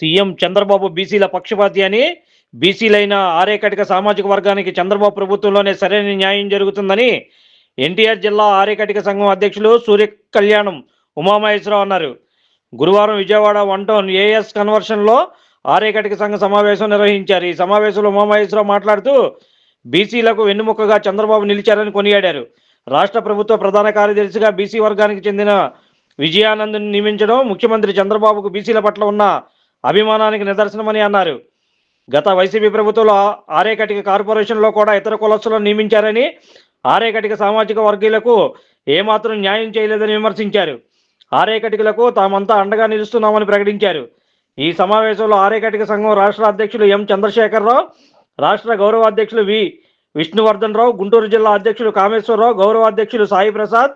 CM Chandrababu బీసీల పక్షపాతి అని బీసీలైన ఆరేకటిక సామాజిక వర్గానికి చంద్రబాబు ప్రభుత్వంలోనే సరైన న్యాయం జరుగుతుందని ఎన్టీఆర్ జిల్లా ఆరేకటిక సంఘం అధ్యక్షులు సూర్య కళ్యాణం ఉమామహేశ్వరరావు అన్నారు. గురువారం విజయవాడ వన్ టౌన్ ఏఎస్ కన్వర్షన్లో ఆరేకటిక సంఘ సమావేశం నిర్వహించారు. ఈ సమావేశంలో ఉమామహేశ్వరరావు మాట్లాడుతూ బీసీలకు వెన్నుముక్కగా చంద్రబాబు నిలిచారని కొనియాడారు. రాష్ట్ర ప్రభుత్వ ప్రధాన కార్యదర్శిగా బీసీ వర్గానికి చెందిన విజయానంద్ నియమించడం ముఖ్యమంత్రి చంద్రబాబుకు బీసీల పట్ల ఉన్న అభిమానానికి నిదర్శనమని అన్నారు. గత వైసీపీ ప్రభుత్వంలో ఆరేకటిక కార్పొరేషన్లో కూడా ఇతర కులస్తులను నియమించారని ఆరేకటిక సామాజిక వర్గీయులకు ఏమాత్రం న్యాయం చేయలేదని విమర్శించారు. ఆరేకటికలకు తామంతా అండగా నిలుస్తున్నామని ప్రకటించారు. ఈ సమావేశంలో ఆరేకటిక సంఘం రాష్ట్ర అధ్యక్షులు ఎం. చంద్రశేఖరరావు రాష్ట్ర గౌరవ అధ్యక్షులు వి. విష్ణువర్ధన్ రావు గుంటూరు జిల్లా అధ్యక్షులు కామేశ్వరరావు గౌరవ అధ్యక్షులు సాయి ప్రసాద్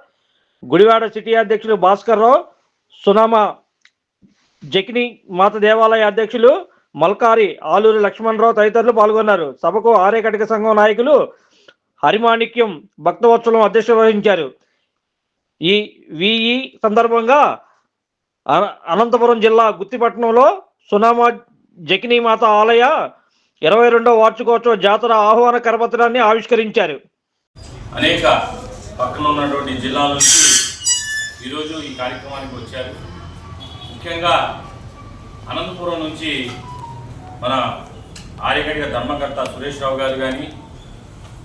గుడివాడ సిటీ అధ్యక్షులు భాస్కర్ రావు సునామా జకిని మాత దేవాలయ అధ్యక్షులు మల్కారి ఆలూరి లక్ష్మణరావు తదితరులు పాల్గొన్నారు. సభకు ఆర్యకటిక సంఘం నాయకులు హరిమాణిక్యం భక్తవత్సలం అధ్యక్షత వహించారు ఈ విఈ సందర్భంగా అన- అనంతపురం జిల్లా గుత్తిపట్నంలో సునామా జకినీ మాత ఆలయ ఇరవై రెండవ వార్షికోత్సవ జాతర ఆహ్వాన కరపత్రాన్ని ఆవిష్కరించారు. అనేక పక్కన ఉన్నటువంటి జిల్లాల నుంచి ఈరోజు ఈ కార్యక్రమానికి వచ్చారు. ముఖ్యంగా అనంతపురం నుంచి మన ఆర్యగడిగ ధర్మకర్త సురేష్ రావు గారు కానీ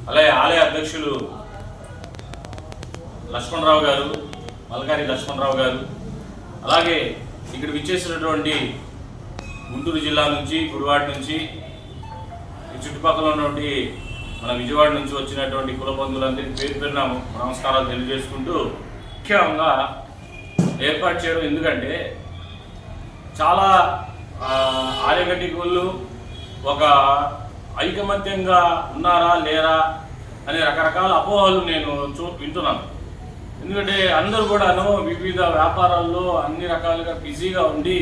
అలాగే ఆలయ అధ్యక్షులు లక్ష్మణరావు గారు మల్కారి లక్ష్మణరావు గారు అలాగే ఇక్కడ విచ్చేసినటువంటి గుంటూరు జిల్లా నుంచి గుడివాడ నుంచి ఈ చుట్టుపక్కల ఉన్నటువంటి మన విజయవాడ నుంచి వచ్చినటువంటి కుల బంధువులందరికీ పేరు పేరున నమస్కారాలు తెలియజేసుకుంటూ ముఖ్యంగా ఏర్పాటు చేయడం ఎందుకంటే చాలా ఆర్యగడ్డి వాళ్ళు ఒక ఐకమత్యంగా ఉన్నారా లేరా అనే రకరకాల అపోహలు నేను చూ వింటున్నాను. ఎందుకంటే అందరూ కూడాను వివిధ వ్యాపారాల్లో అన్ని రకాలుగా బిజీగా ఉండి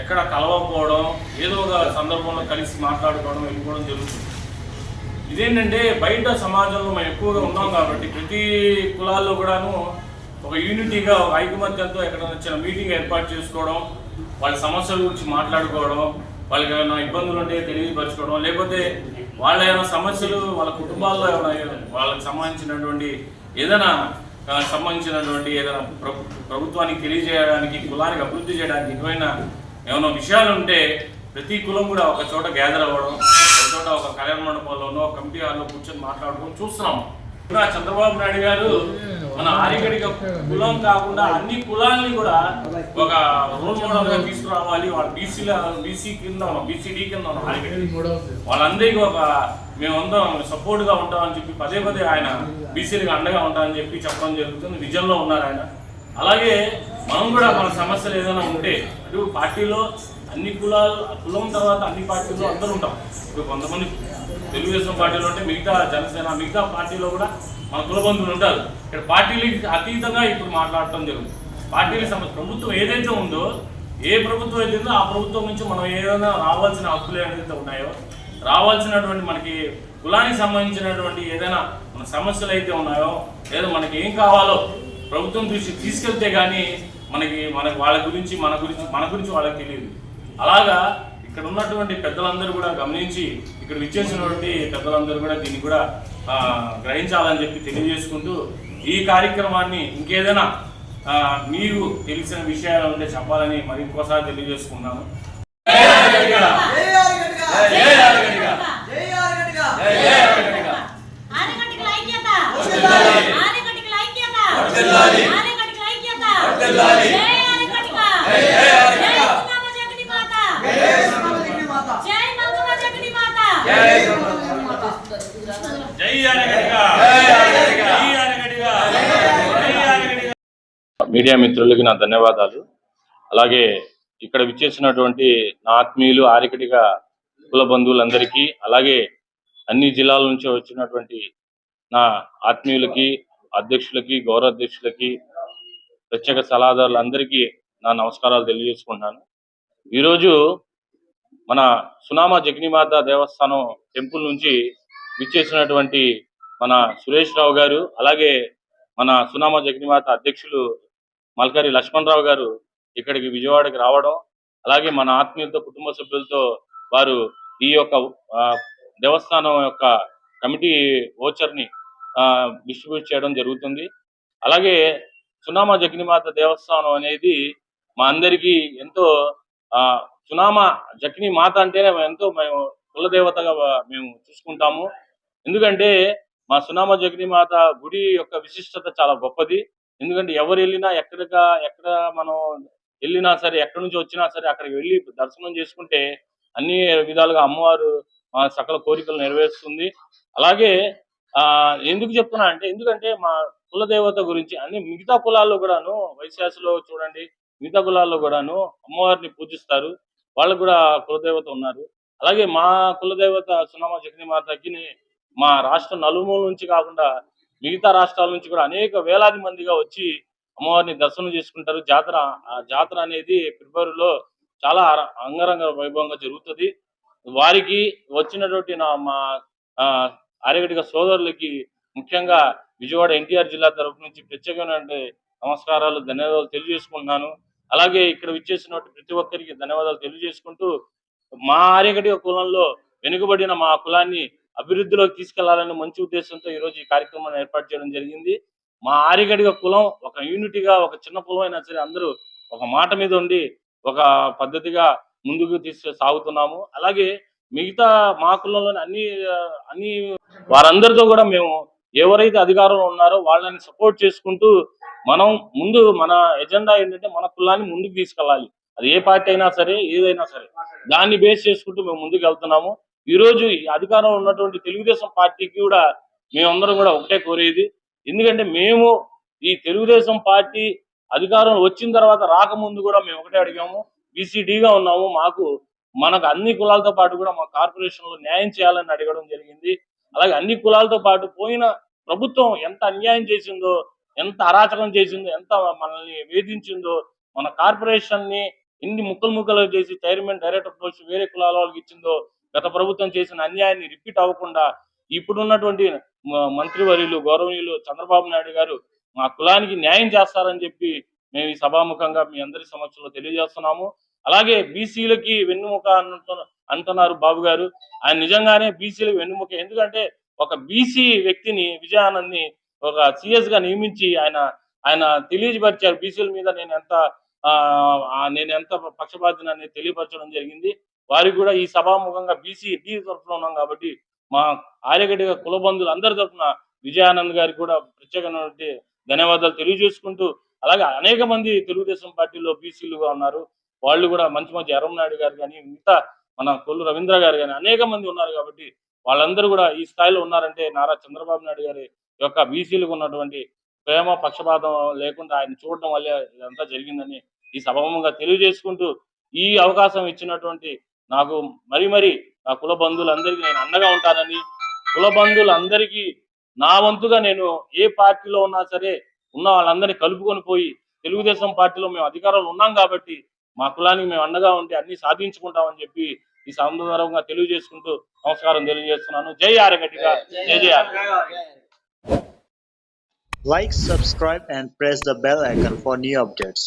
ఎక్కడ కలవకపోవడం ఏదో ఒక సందర్భంలో కలిసి మాట్లాడుకోవడం వెళ్ళిపోవడం జరుగుతుంది. ఇదేంటంటే బయట సమాజంలో మనం ఎక్కువగా ఉన్నాం కాబట్టి ప్రతి కులాల్లో కూడాను ఒక యూనిటీగా ఒక ఐకమత్యంతో ఎక్కడైనా చిన్న మీటింగ్ ఏర్పాటు చేసుకోవడం వాళ్ళ సమస్యల గురించి మాట్లాడుకోవడం వాళ్ళకి ఏమైనా ఇబ్బందులు ఉంటే తెలియపరచుకోవడం లేకపోతే వాళ్ళ ఏమైనా సమస్యలు వాళ్ళ కుటుంబాల్లో ఏమైనా వాళ్ళకి సంబంధించినటువంటి ఏదైనా సంబంధించినటువంటి ఏదైనా ప్రభుత్వానికి తెలియజేయడానికి కులానికి అభివృద్ధి చేయడానికి ఏమైనా ఏమైనా విషయాలు ఉంటే ప్రతి కులం కూడా ఒక చోట గ్యాదర్ అవ్వడం ఒక చోట ఒక కళ్యాణ మండపంలోనో ఒక కమిటీ హాల్లో కూర్చొని మాట్లాడుకొని చూస్తున్నాము చంద్రబాబు నాయుడు గారు మన ఆరిగడిక కులం కాకుండా అన్ని కులాల్ని కూడా ఒక రోల్ మోడల్గా తీసుకురావాలి. వాళ్ళ బీసీల బీసీ కింద ఉన్నాం బీసీడీ కింద ఉన్నాం ఆరిగడి వాళ్ళందరికీ ఒక మేమందరం సపోర్ట్గా ఉంటామని చెప్పి పదే పదే ఆయన బీసీలకు అండగా ఉంటామని చెప్పి చెప్పడం జరుగుతుంది. విజన్లో ఉన్నారు ఆయన. అలాగే మనం కూడా మన సమస్యలు ఏదైనా ఉంటే అటు పార్టీలో అన్ని కులాలు కులం తర్వాత అన్ని పార్టీల్లో అందరూ ఉంటాం. ఇప్పుడు కొంతమంది తెలుగుదేశం పార్టీలో ఉంటే మిగతా జనసేన మిగతా పార్టీలో కూడా మన కులబంధువులు ఉంటారు. ఇక్కడ పార్టీలకి అతీతంగా ఇప్పుడు మాట్లాడటం జరుగుతుంది. పార్టీల సమస్య ప్రభుత్వం ఏదైతే ఉందో ఏ ప్రభుత్వం అయితే ఉందో ఆ ప్రభుత్వం నుంచి మనం ఏదైనా రావాల్సిన హక్కులు ఏదైతే ఉన్నాయో రావాల్సినటువంటి మనకి కులానికి సంబంధించినటువంటి ఏదైనా మన సమస్యలు అయితే ఉన్నాయో లేదా మనకి ఏం కావాలో ప్రభుత్వం దృష్టికి తీసుకెళ్తే కానీ మనకి మనకి వాళ్ళ గురించి మన గురించి మన గురించి వాళ్ళకి తెలియదు. అలాగా ఇక్కడ ఉన్నటువంటి పెద్దలందరూ కూడా గమనించి ఇక్కడ విచ్చేసినటువంటి పెద్దలందరూ కూడా దీన్ని కూడా ఆ, గ్రహించాలని చెప్పి తెలియజేసుకుంటూ ఈ కార్యక్రమాన్ని ఇంకేదైనా ఆ, మీకు తెలిసిన విషయాలు ఉంటే చెప్పాలని మరి ఇంకోసారి తెలియజేసుకున్నాను జై ఆర్గనిక జై ఆర్గనిక! జై ఆర్గనిక జై ఆర్గనిక! ఆనకటికల ఐక్యత వర్ధిల్లాలి! ఆనకటికల ఐక్యత వర్ధిల్లాలి! ఆనకటికల ఐక్యత వర్ధిల్లాలి! జై ఆనకటిక జై ఆనకటిక! జై సునామ జగతి మాత జై సమాధిని మాత జై మంగమ్మ జగతి మాత జై సమాధిని మాత జై ఆనగడిగ! జై ఆనగడిగ! జై ఆనగడిగ! జై ఆనగడిగ! మీడియా మిత్రులకి నా ధన్యవాదాలు. అలాగే ఇక్కడ విచ్చేసినటువంటి నా ఆత్మీయులు ఆరికటిగా కుల బంధువులందరికీ అలాగే అన్ని జిల్లాల నుంచి వచ్చినటువంటి నా ఆత్మీయులకి అధ్యక్షులకి గౌరవ అధ్యక్షులకి ప్రత్యేక సలహాదారులందరికీ నా నమస్కారాలు తెలియజేసుకుంటున్నాను. ఈరోజు మన సునామా జగనిమాత దేవస్థానం టెంపుల్ నుంచి విచ్చేసినటువంటి మన సురేష్ రావు గారు అలాగే మన సునామా జగనిమాత అధ్యక్షులు మల్కరి లక్ష్మణరావు గారు ఇక్కడికి విజయవాడకి రావడం అలాగే మన ఆత్మీయులతో కుటుంబ సభ్యులతో వారు ఈ యొక్క ఆ, దేవస్థానం యొక్క కమిటీ ఓచర్ని డిస్ట్రిబ్యూట్ చేయడం జరుగుతుంది. అలాగే సునామా జగ్నిమాత దేవస్థానం అనేది మా అందరికీ ఎంతో ఆ సునామా జగ్ని మాత అంటేనే ఎంతో మేము కులదేవతగా మేము చూసుకుంటాము. ఎందుకంటే మా సునామ జగనిమాత గుడి యొక్క విశిష్టత చాలా గొప్పది. ఎందుకంటే ఎవరు వెళ్ళినా ఎక్కడికా ఎక్కడ మనం వెళ్ళినా సరే ఎక్కడి నుంచి వచ్చినా సరే అక్కడికి వెళ్ళి దర్శనం చేసుకుంటే అన్ని విధాలుగా అమ్మవారు మా సకల కోరికలు నెరవేరుస్తుంది. అలాగే ఆ ఎందుకు చెప్తున్నా అంటే ఎందుకంటే మా కులదేవత గురించి అన్ని మిగతా కులాల్లో కూడాను వైశాసులో చూడండి మిగతా కులాల్లో కూడాను అమ్మవారిని పూజిస్తారు. వాళ్ళకు కూడా కులదేవత ఉన్నారు. అలాగే మా కులదేవత సునామ జగని మాతకి మా రాష్ట్ర నలుమూల నుంచి కాకుండా మిగతా రాష్ట్రాల నుంచి కూడా అనేక వేలాది మందిగా వచ్చి అమ్మవారిని దర్శనం చేసుకుంటారు. జాతర ఆ జాతర అనేది ఫిబ్రవరిలో చాలా అంగరంగ వైభవంగా జరుగుతుంది. వారికి వచ్చినటువంటి నా మా ఆ, ఆర్యగడిక సోదరులకి ముఖ్యంగా విజయవాడ ఎన్టీఆర్ జిల్లా తరపు నుంచి ప్రత్యేకమైన నమస్కారాలు ధన్యవాదాలు తెలియజేసుకుంటున్నాను. అలాగే ఇక్కడ విచ్చేసినటువంటి ప్రతి ఒక్కరికి ధన్యవాదాలు తెలియజేసుకుంటూ మా ఆర్యగడిక కులంలో వెనుకబడిన మా కులాన్ని అభివృద్ధిలోకి తీసుకెళ్ళాలనే మంచి ఉద్దేశంతో ఈ రోజు ఈ కార్యక్రమాన్ని ఏర్పాటు చేయడం జరిగింది. మా ఆరిగడిగ కులం ఒక యూనిటీగా ఒక చిన్న కులం అయినా సరే అందరూ ఒక మాట మీద ఉండి ఒక పద్ధతిగా ముందుకు తీసుకు సాగుతున్నాము. అలాగే మిగతా మా కులంలోని అన్ని అన్ని వారందరితో కూడా మేము ఎవరైతే అధికారంలో ఉన్నారో వాళ్ళని సపోర్ట్ చేసుకుంటూ మనం ముందు మన ఎజెండా ఏంటంటే మన కులాన్ని ముందుకు తీసుకెళ్ళాలి. అది ఏ పార్టీ అయినా సరే ఏదైనా సరే దాన్ని బేస్ చేసుకుంటూ మేము ముందుకు వెళ్తున్నాము. ఈ రోజు ఈ అధికారంలో ఉన్నటువంటి తెలుగుదేశం పార్టీకి కూడా మేమందరం కూడా ఒకటే కోరేది. ఎందుకంటే మేము ఈ తెలుగుదేశం పార్టీ అధికారం వచ్చిన తర్వాత రాకముందు కూడా మేము ఒకటే అడిగాము. బీసీడీగా ఉన్నాము. మాకు మనకు అన్ని కులాలతో పాటు కూడా మా కార్పొరేషన్లో న్యాయం చేయాలని అడగడం జరిగింది. అలాగే అన్ని కులాలతో పాటు పోయిన ప్రభుత్వం ఎంత అన్యాయం చేసిందో ఎంత అరాచకం చేసిందో ఎంత మనల్ని వేధించిందో మన కార్పొరేషన్ని ఎన్ని ముక్కలు ముక్కలు చేసి చైర్మన్ డైరెక్టర్ పోస్ట్ వేరే కులాల వాళ్ళకి ఇచ్చిందో గత ప్రభుత్వం చేసిన అన్యాయాన్ని రిపీట్ అవ్వకుండా ఇప్పుడున్నటువంటి మ- మంత్రివర్యులు గౌరవనీయులు చంద్రబాబు నాయుడు గారు మా కులానికి న్యాయం చేస్తారని చెప్పి మేము ఈ సభాముఖంగా మీ అందరి సమక్షంలో తెలియజేస్తున్నాము. అలాగే బీసీలకి వెన్నుముక అంటున్నారు బాబు గారు. ఆయన నిజంగానే బీసీలకు వెన్నుముక. ఎందుకంటే ఒక బీసీ వ్యక్తిని విజయానంద్ని ఒక సిఎస్గా నియమించి ఆయన ఆయన తెలియజపరిచారు బీసీల మీద నేను ఎంత ఆ, నేను ఎంత పక్షపాతిని అనేది తెలియపరచడం జరిగింది. వారికి కూడా ఈ సభాముఖంగా బీసీ డి తరఫున ఉన్నాం కాబట్టి మా ఆర్యగడ్డ కుల బంధువులు అందరి తరఫున విజయానంద్ గారికి కూడా ప్రత్యేకమైనటువంటి ధన్యవాదాలు తెలియజేసుకుంటూ అలాగే అనేక మంది తెలుగుదేశం పార్టీలో బీసీలుగా ఉన్నారు. వాళ్ళు కూడా మంచి మంచి ఎర్రంనాయుడు గారు కానీ మిగతా మన కొల్లు రవీంద్ర గారు కానీ అనేక మంది ఉన్నారు కాబట్టి వాళ్ళందరూ కూడా ఈ స్థాయిలో ఉన్నారంటే నారా చంద్రబాబు నాయుడు గారి యొక్క బీసీలకు ఉన్నటువంటి ప్రేమ పక్షపాతం లేకుండా ఆయన చూడటం వల్లే ఇదంతా జరిగిందని ఈ సభముగా తెలియజేసుకుంటూ ఈ అవకాశం ఇచ్చినటువంటి నాకు మరి మరి నా కుల బంధువులందరికీ నేను అండగా ఉంటానని కుల బంధువులందరికీ నా వంతుగా నేను ఏ పార్టీలో ఉన్నా సరే ఉన్న వాళ్ళందరినీ కలుపుకొని పోయి తెలుగుదేశం పార్టీలో మేము అధికారంలో ఉన్నాం కాబట్టి మా కులానికి మేము అండగా ఉండి అన్ని సాధించుకుంటామని చెప్పి ఈ సందర్భంగా తెలియజేసుకుంటూ నమస్కారం తెలియజేస్తున్నాను. జై ఆరగట్టిగా జై జై ఆరగడ్డ Like, subscribe, and press the bell icon for new updates.